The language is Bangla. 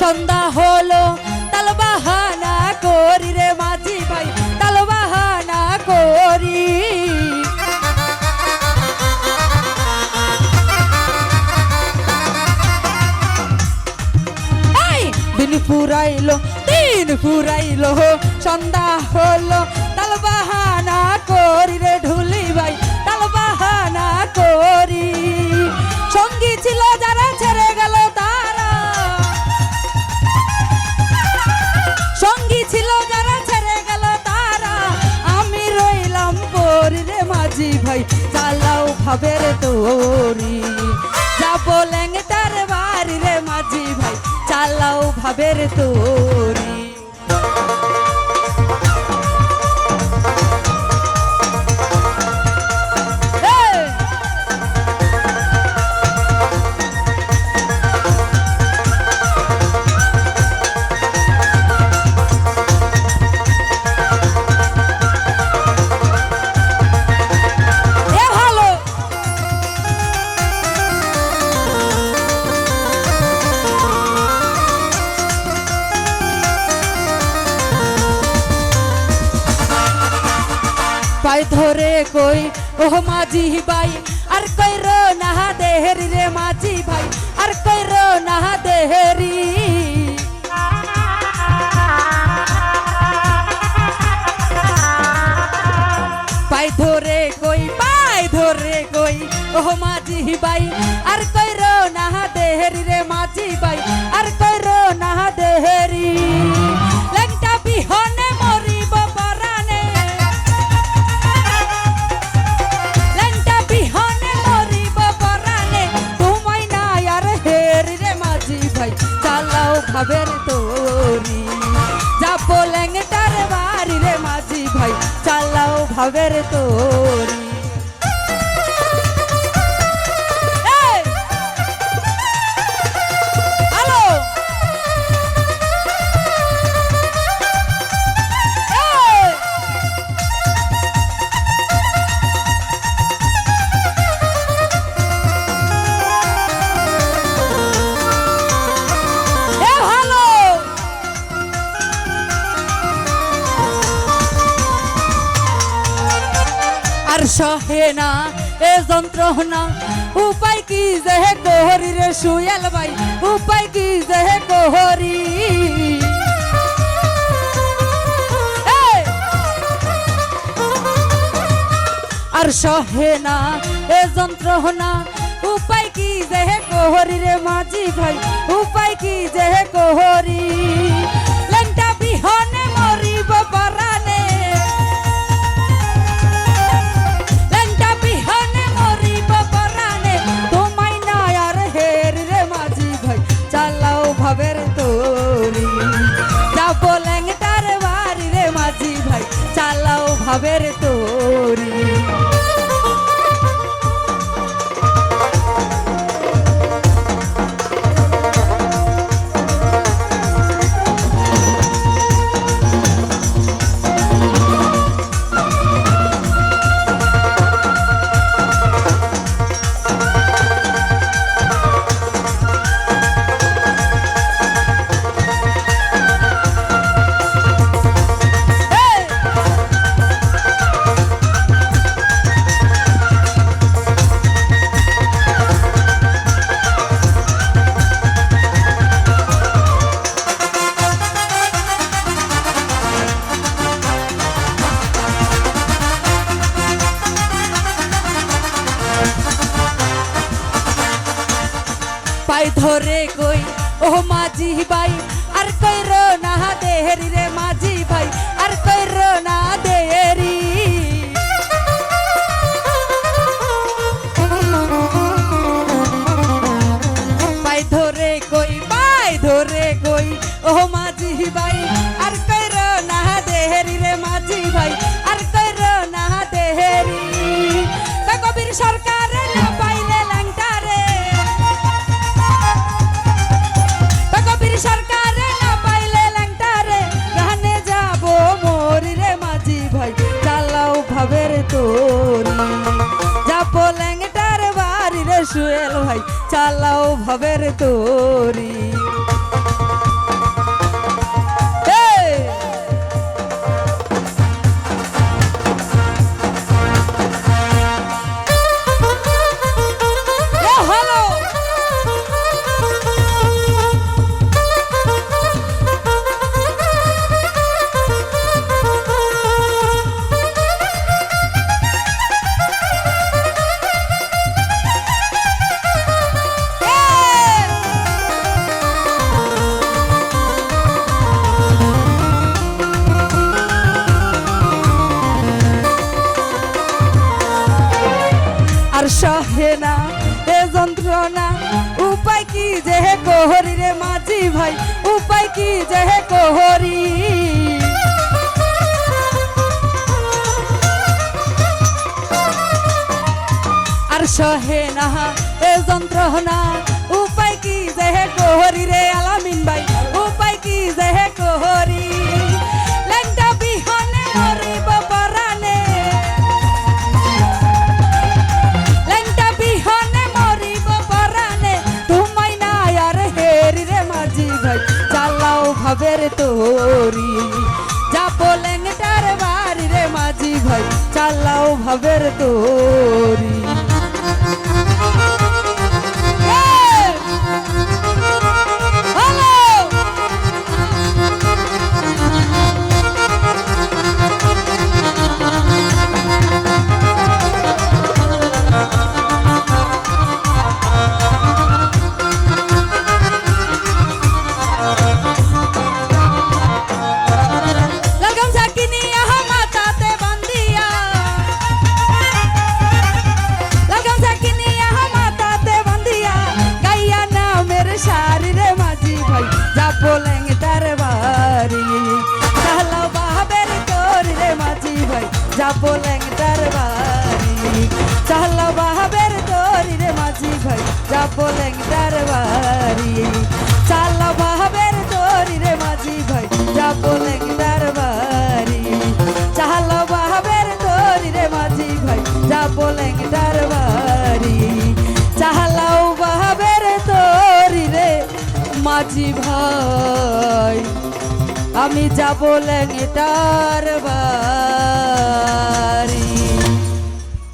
সন্ধ্যা হলো তাল বাহানা করি রে মাঝি ভাই তাল বাহানা করি দিন ফুরাইলো দিন ফুরাইলো, সন্ধ্যা হলো তাল বাহানা করি রে ঢুলি ভাই মাঝি ভাই চালাও ভাবের তোরি। যাব ল্যাংটার বাড়ি রে মাঝি ভাই চালাও ভাবের তোরি। পাই ধরে কই? ও মাঝি ভাই, আর কই রো নাহা দেহেরি রে মাঝি ভাই, আর কই রো নাহা দেহেরি পাই ধরে কই, পাই ধরে কই ও মাঝি ভাই ভাবের তোরি আর সহে না, এ কি যে কোহরি রে সুয়েল কি যে কোহরি! আর সহে না, এ যন্ত্রণা উপায় কি যে কোহরি রে মাঝি ভাই? উপায় কি যে কোহরি পাই ধরে কই? ও মাঝি ভাই আর কইরো না দেহরি রে মাঝি ভাই। তোরি যাব ল্যাংটার বাড়ি রে সুয়েল ভাই চালাও ভাবের তোরি। মাঝি ভাই উপায় কি যে কোহরি? আর সহে না এ যন্ত্রণা চালাও ভাবের তোরি। ভাই যা বলেন তার বাড়ি চালা বাহাবের তোরি রে মাঝি ভাই, যা বলেন তার বাড়ি চালা বাহাবের তোরি রে মাঝি ভাই, যা বলেন তার বাড়ি চালা বাহাবের তোরি রে মাঝি ভাই, যা বলেন তার বাড়ি চালাও বাহাবের তোরি রে মাঝি ভাই। আমি যাব লেঙ্গিটার বাড়ি।